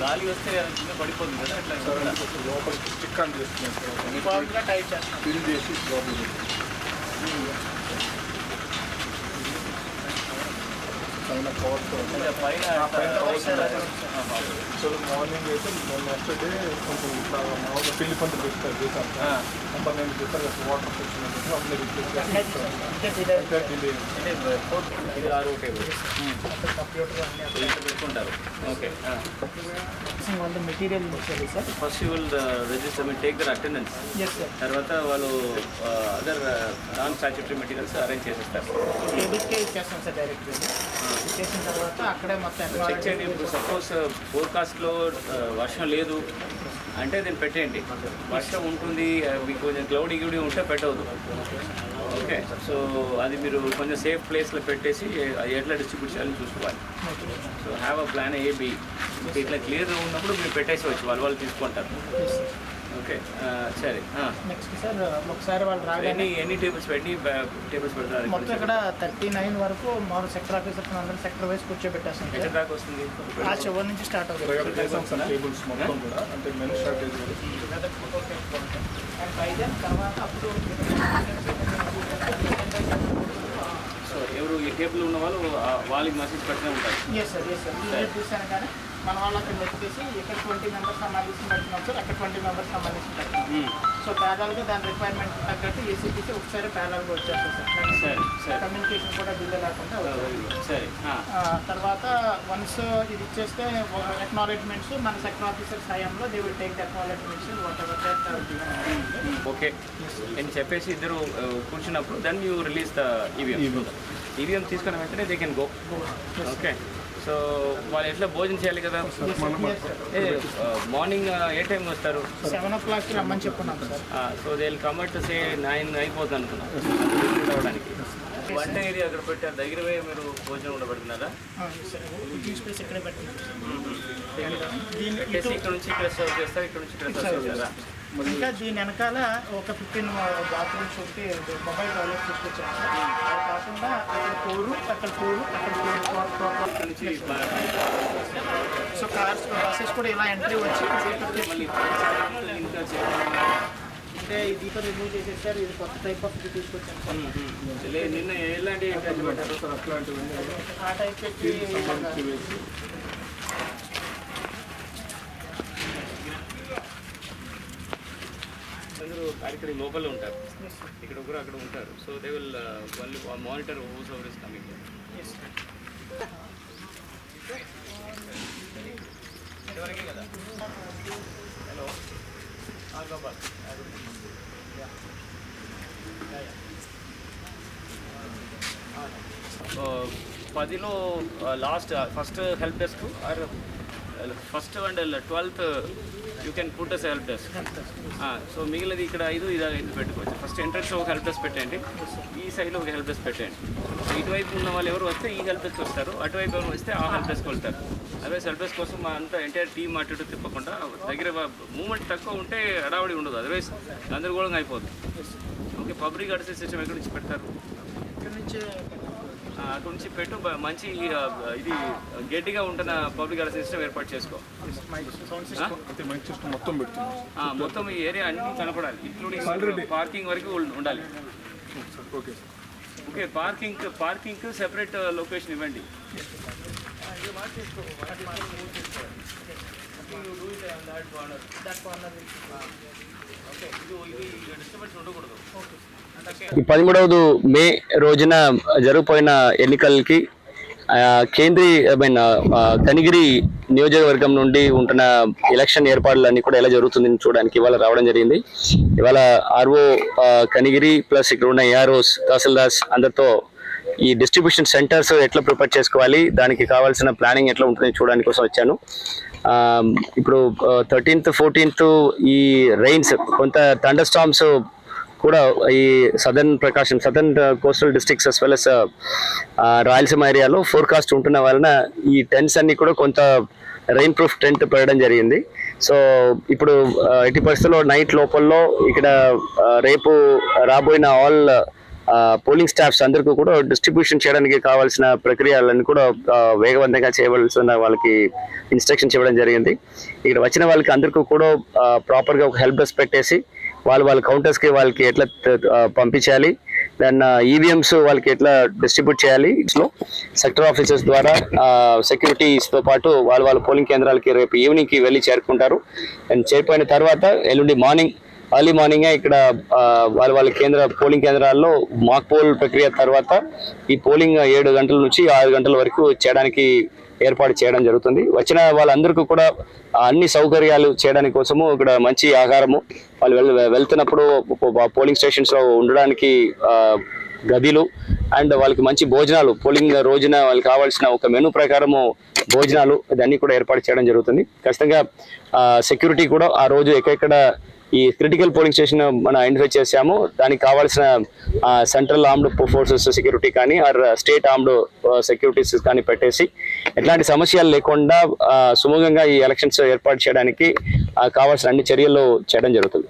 గాలి వస్తే కింద పడిపోతుంది కదా అట్లా లోపలికి స్టిక్ ఆన్ చేస్తున్నాం ఫిల్ చేసి ప్రాబ్లం సో మార్నింగ్ అయితే నెక్స్ట్ డే కొంచెం ఇట్లా మామూలుగా పెళ్ళి పంతులు పెడతారు చేశారు ఆ. నెంబర్ నేను చెప్పారు వాటర్ వచ్చినట్టు అప్పుడే రిప్లేస్ చేసి అంటే డిలే ఇంకా delay. అంటే ఫోర్త్ ఇది ఆరు టేబుల్ కంప్యూటర్ అన్ని ఇక్కడ పెట్టుకుంటారు ఓకే ఆల్ ద మెటీరియల్ ఇచ్చేది sir first you will register me take their attendance yes sir తర్వాత వాళ్ళు other non statutory materials arrange చేసేస్తారు టేబుల్స్కే ఇచ్చేస్తాం సార్ డైరెక్ట్ ఇచ్చేసిన తర్వాత అక్కడే మొత్తం చెక్ చేయండి. ఇప్పుడు సపోజ్ ఫోర్కాస్ట్లో వర్షం లేదు అంటే దీన్ని పెట్టేయండి. వర్షం ఉంటుంది ఆ, మీకు కొంచెం క్లౌడీ గిడి ఉంటే పెట్టవద్దు. ఓకే సో అది మీరు కొంచెం సేఫ్ ప్లేస్లో పెట్టేసి అది ఎట్లా డిస్ట్రిబ్యూట్ చేయాలని చూసుకోవాలి. So have a plan A B ఇట్లా క్లియర్ ఉన్నప్పుడు మీరు పెట్టేసేవచ్చు వాళ్ళు వాళ్ళు తీసుకుంటారు. ఓకే సరే నెక్స్ట్ సార్ ఒకసారి వాళ్ళు రాగానే ఎన్ని టేబుల్స్ ఎన్ని టేబుల్స్ పెడతారు మొత్తం ఇక్కడ థర్టీ నైన్ వరకు మామూలు సెక్టర్ ఆఫీసర్స్ అందరూ సెక్టర్ వైజ్ కూర్చోబెట్టేస్తాం ఎక్కడ దాకా వస్తుంది? ఆ చివరి నుంచి స్టార్ట్ అవుతుంది. ప్రయోగం చేసాం సార్ టేబుల్స్ మొత్తం కూడా అంటే మెన్ షార్టేజ్ కూడా అండ్ బై దెన్ తర్వాత అప్పుడు సో ఎవరు ఈ టేబుల్ ఉన్న వాళ్ళు ఆ, వాళ్ళకి మెసేజ్ పెట్టనే ఉంటారు. ఎస్ సార్ ఎస్ సార్ కానీ మన వాళ్ళు అక్కడ వెతికేసి ఇక్కడ ట్వంటీ మెంబర్స్ సంబంధించి పెడుతున్నాం సార్ అక్కడ ట్వంటీ మెంబర్స్ సంబంధించి పెడుతున్నాం. మ్మ్. సో పేదలుగా దాని రిక్వైర్మెంట్ తగ్గట్టు ఏసీపీసీ ఒకసారి పేదలుగా వచ్చేస్తాయి సరే, సార్ సరే. కమ్యూనికేషన్ కూడా డిలే లేకుండా. సరే తర్వాత వన్స్ ఇది ఇచ్చేస్తే అక్నాలెడ్జ్మెంట్స్ మన sector officer సాయంలో they will take the acknowledgements whatever that okay. నేను చెప్పేసి ఇద్దరు కూర్చున్నప్పుడు then you release the EVM EVM తీసుకున్న వెంటనే they can go okay so వాళ్ళు ఎట్లా భోజనం చేయాలి కదా? మార్నింగ్ ఏ టైం వస్తారు? సెవెన్ ఓ క్లాక్కి రమ్మని చెప్పున్నాం so they will come at say nine అయిపోతుంది అనుకున్నాం. రావడానికి. వంట ఏరియా అక్కడ పెట్టారు దగ్గర పోయి మీరు భోజనం పెట్టేసి ఇక్కడ నుంచి ఇక్కడ సర్వ్ చేస్తారు? ఇక్కడ నుంచి ఇక్కడ సర్వ్ చేస్తారా? ఇంకా దీని వెనకాల ఒక ఫిఫ్టీన్ బాత్రూమ్స్ ఉంటే మొబైల్ టాయిలెట్ తీసుకొచ్చాం సార్ అది కాకుండా అక్కడ కోరు అక్కడ కోరు అక్కడ సో కార్స్ బస్సెస్ కూడా ఇలా ఎంట్రీ వచ్చి దీపం మళ్ళీ ఇంకా అంటే ఈ దీపం రిమూవ్ చేసేసారు. ఇది కొత్త టైప్ ఆఫ్ ఇది తీసుకొచ్చాం సార్ లేదు నిన్న ఎలాంటి ఆ టైప్ పెట్టి సంబంధించి వేసి అందరూ ఇక్కడ లోపల ఉంటారు. ఇక్కడ ఒకరు అక్కడ ఉంటారు. సో దే విల్ వాళ్ళు monitor whose ever is coming hello పదిలో last first help desk or first and twelfth you can put as help desk. So మిగిలినది ఇక్కడ ఐదు ఇది ఇది పెట్టుకోవచ్చు. ఫస్ట్ ఎంట్రన్స్ ఒక హెల్ప్ డెస్క్ పెట్టండి ఈ సైడ్లో ఒక హెల్ప్ డెస్క్ పెట్టండి సో ఇటువైపు ఉన్న వాళ్ళు ఎవరు వస్తే ఈ హెల్ప్ డెస్క్ వస్తారు. అటువైపు ఎవరు వస్తే ఆ హెల్ప్ డెస్క్ వెళ్తారు అదే హెల్ప్ డెస్క్ కోసం మా అంతా ఎంటైర్ టీమ్ అటు తిప్పకుండా దగ్గర మూమెంట్ తక్కువ ఉంటే అడావడి ఉండదు. అదర్వైజ్ గందరగోళంగా అయిపోతుంది ఓకే పబ్లిక్ అడ్రస్ సిస్టమ్ ఎక్కడి నుంచి పెడతారు? ఇక్కడ నుంచి అక్కడ నుంచి పెట్టు మంచి ఇది గట్టిగా ఉంటున్న పబ్లిక్ అడ్రస్ సిస్టమ్ ఏర్పాటు చేసుకో? అంటే మొత్తం పెడుతున్నాం ఆ, మొత్తం ఈ ఏరియా అన్ని కనపడాలి ఇంక్లూడింగ్ పార్కింగ్ వరకు ఉండాలి. Okay. Parking parking separate location ఇవ్వండి. దట్ కార్నర్ ఈ పదమూడవది మే రోజున జరిగిపోయిన ఎన్నికలకి కేంద్రీయమైన కేంద్రీయ కనిగిరి నియోజకవర్గం నుండి ఉంటున్న ఎలక్షన్ ఏర్పాట్లన్నీ కూడా ఎలా జరుగుతుంది చూడడానికి ఇవాళ రావడం జరిగింది. ఇవాళ ఆర్ఓ కనిగిరి ప్లస్ ఇక్కడ ఉన్న ఏఆర్ఓస్ తహసీల్దార్స్ అందరితో ఈ డిస్ట్రిబ్యూషన్ సెంటర్స్ ఎట్లా ప్రిపేర్ చేసుకోవాలి దానికి కావాల్సిన ప్లానింగ్ ఎట్లా ఉంటుంది చూడడానికి కోసం వచ్చాను. ఇప్పుడు థర్టీన్త్ ఫోర్టీన్త్ ఈ రెయిన్స్ కొంత థండర్ స్టామ్స్ కూడా ఈ southern Prakasam southern coastal districts as well as Rayalaseema ఏరియాలో ఫోర్కాస్ట్ ఉంటున్న వలన ఈ టెంట్స్ అన్ని కూడా కొంత రెయిన్ ప్రూఫ్ టెంట్ పెట్టడం జరిగింది. సో ఇప్పుడు ఎట్టి పరిస్థితుల్లో నైట్ లోపల్లో ఇక్కడ రేపు రాబోయిన ఆల్ పోలింగ్ స్టాఫ్స్ అందరికీ కూడా డిస్ట్రిబ్యూషన్ చేయడానికి కావాల్సిన ప్రక్రియలను కూడా వేగవంతంగా చేయవలసిన వాళ్ళకి ఇన్స్ట్రక్షన్స్ ఇవ్వడం జరిగింది. ఇక్కడ వచ్చిన వాళ్ళకి అందరికీ కూడా ప్రాపర్గా ఒక హెల్ప్ డెస్క్ పెట్టేసి వాళ్ళు వాళ్ళ కౌంటర్స్కి వాళ్ళకి ఎట్లా పంపించాలి దెన్ ఈవీఎంస్ వాళ్ళకి ఎట్లా డిస్ట్రిబ్యూట్ చేయాలి ఇట్లో సెక్టర్ ఆఫీసర్స్ ద్వారా సెక్యూరిటీస్తో పాటు వాళ్ళ వాళ్ళ పోలింగ్ కేంద్రాలకి రేపు ఈవినింగ్కి వెళ్ళి చేరుకుంటారు. అండ్ చేరిపోయిన తర్వాత ఎల్లుండి మార్నింగ్ అర్లీ మార్నింగే ఇక్కడ వాళ్ళ వాళ్ళ కేంద్ర పోలింగ్ కేంద్రాల్లో మాక్ పోల్ ప్రక్రియ తర్వాత ఈ పోలింగ్ ఏడు గంటల నుంచి ఆరు గంటల వరకు చేయడానికి ఏర్పాటు చేయడం జరుగుతుంది. వచ్చిన వాళ్ళందరికీ కూడా అన్ని సౌకర్యాలు చేయడానికి కోసము ఇక్కడ మంచి ఆహారము వాళ్ళు వెళ్తున్నప్పుడు పోలింగ్ స్టేషన్స్లో ఉండడానికి గదిలు అండ్ వాళ్ళకి మంచి భోజనాలు పోలింగ్ రోజున వాళ్ళకి కావాల్సిన ఒక మెనూ ప్రకారము భోజనాలు ఇదన్నీ కూడా ఏర్పాటు చేయడం జరుగుతుంది. ఖచ్చితంగా సెక్యూరిటీ కూడా ఆ రోజు ఎక్కడెక్కడ ఈ క్రిటికల్ పోలింగ్ స్టేషన్ మనం ఐడెంటిఫై చేశాము. దానికి కావాల్సిన సెంట్రల్ ఆర్మ్డ్ ఫోర్సెస్ సెక్యూరిటీ కానీ ఆర్ స్టేట్ ఆర్మ్డ్ సెక్యూరిటీస్ కానీ పెట్టేసి ఎట్లాంటి సమస్యలు లేకుండా సుముఖంగా ఈ ఎలక్షన్స్ ఏర్పాటు చేయడానికి కావాల్సిన అన్ని చర్యలు చేయడం జరుగుతుంది.